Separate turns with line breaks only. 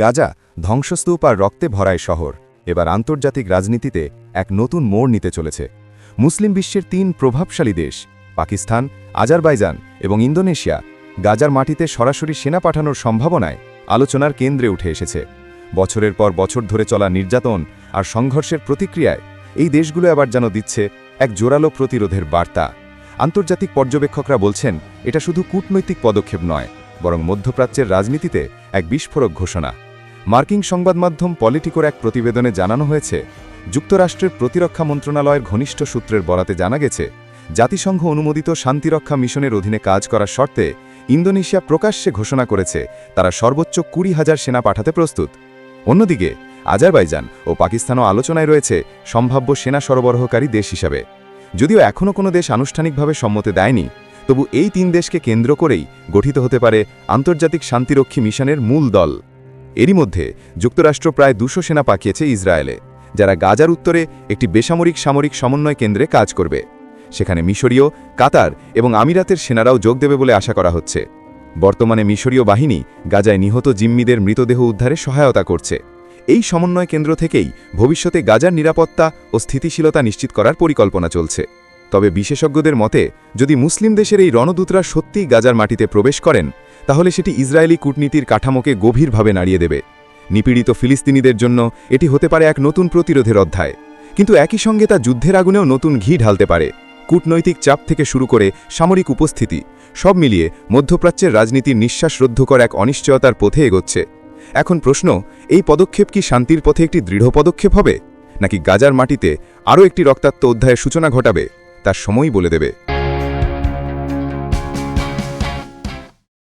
গাজা ধ্বংসস্তূপ আর রক্তে ভরায় শহর। এবার আন্তর্জাতিক রাজনীতিতে এক নতুন মোড় নিতে চলেছে। মুসলিম বিশ্বের তিন প্রভাবশালী দেশ, পাকিস্তান, আজারবাইজান এবং ইন্দোনেশিয়া, গাজার মাটিতে সরাসরি সেনা পাঠানোর সম্ভাবনায় আলোচনার কেন্দ্রে উঠে এসেছে। বছরের পর বছর ধরে চলা নির্যাতন আর সংঘর্ষের প্রতিক্রিয়ায় এই দেশগুলো আবার যেন দিচ্ছে এক জোরালো প্রতিরোধের বার্তা। আন্তর্জাতিক পর্যবেক্ষকরা বলছেন, এটা শুধু কূটনৈতিক পদক্ষেপ নয়, বরং মধ্যপ্রাচ্যের রাজনীতিতে এক বিস্ফোরক ঘোষণা। মার্কিন সংবাদ মাধ্যম পলিটিকোর এক প্রতিবেদনে জানানো হয়েছে, যুক্তরাষ্ট্রের প্রতিরক্ষা মন্ত্রণালয়ের ঘনিষ্ঠ সূত্রের বরাতে জানা গেছে, জাতিসংঘ অনুমোদিত শান্তিরক্ষা মিশনের অধীনে কাজ করার শর্তে ইন্দোনেশিয়া প্রকাশ্যে ঘোষণা করেছে, তারা সর্বোচ্চ কুড়ি হাজার সেনা পাঠাতে প্রস্তুত। অন্যদিকে, আজারবাইজান ও পাকিস্তানও আলোচনায় রয়েছে, সম্ভাব্য সেনা সরবরাহকারী দেশ হিসাবে। যদিও এখনও কোনো দেশ আনুষ্ঠানিকভাবে সম্মতি দেয়নি, তবু এই তিন দেশকে কেন্দ্র করেই গঠিত হতে পারে আন্তর্জাতিক শান্তিরক্ষী মিশনের মূল দল। এরই মধ্যে যুক্তরাষ্ট্র প্রায় দুশো সেনা পাঠিয়েছে ইসরায়েলে, যারা গাজার উত্তরে একটি বেসামরিক সামরিক সমন্বয় কেন্দ্রে কাজ করবে। সেখানে মিশরীয়, কাতার এবং আমিরাতের সেনারাও যোগ দেবে বলে আশা করা হচ্ছে। বর্তমানে মিশরীয় বাহিনী গাজায় নিহত জিম্মিদের মৃতদেহ উদ্ধারে সহায়তা করছে। এই সমন্বয় কেন্দ্র থেকেই ভবিষ্যতে গাজার নিরাপত্তা ও স্থিতিশীলতা নিশ্চিত করার পরিকল্পনা চলছে। তবে বিশেষজ্ঞদের মতে, যদি মুসলিম দেশের এই রণদূতরা সত্যিই গাজার মাটিতে প্রবেশ করেন তাহলে সেটি ইসরায়েলি কূটনীতির কাঠামোকে গভীরভাবে নাড়িয়ে দেবে। নিপীড়িত ফিলিস্তিনিদের জন্য এটি হতে পারে এক নতুন প্রতিরোধের অধ্যায়। কিন্তু একই সঙ্গে তা যুদ্ধের আগুনেও নতুন ঘি ঢালতে পারে। কূটনৈতিক চাপ থেকে শুরু করে সামরিক উপস্থিতি, সব মিলিয়ে মধ্যপ্রাচ্যের রাজনীতির নিঃশ্বাসরুদ্ধকর এক অনিশ্চয়তার পথে এগোচ্ছে। এখন প্রশ্ন, এই পদক্ষেপ কি শান্তির পথে একটি দৃঢ় পদক্ষেপ হবে? নাকি গাজার মাটিতে আরও একটি রক্তাক্ত অধ্যায়ের সূচনা ঘটাবে তার সময়ই বলে দেবে।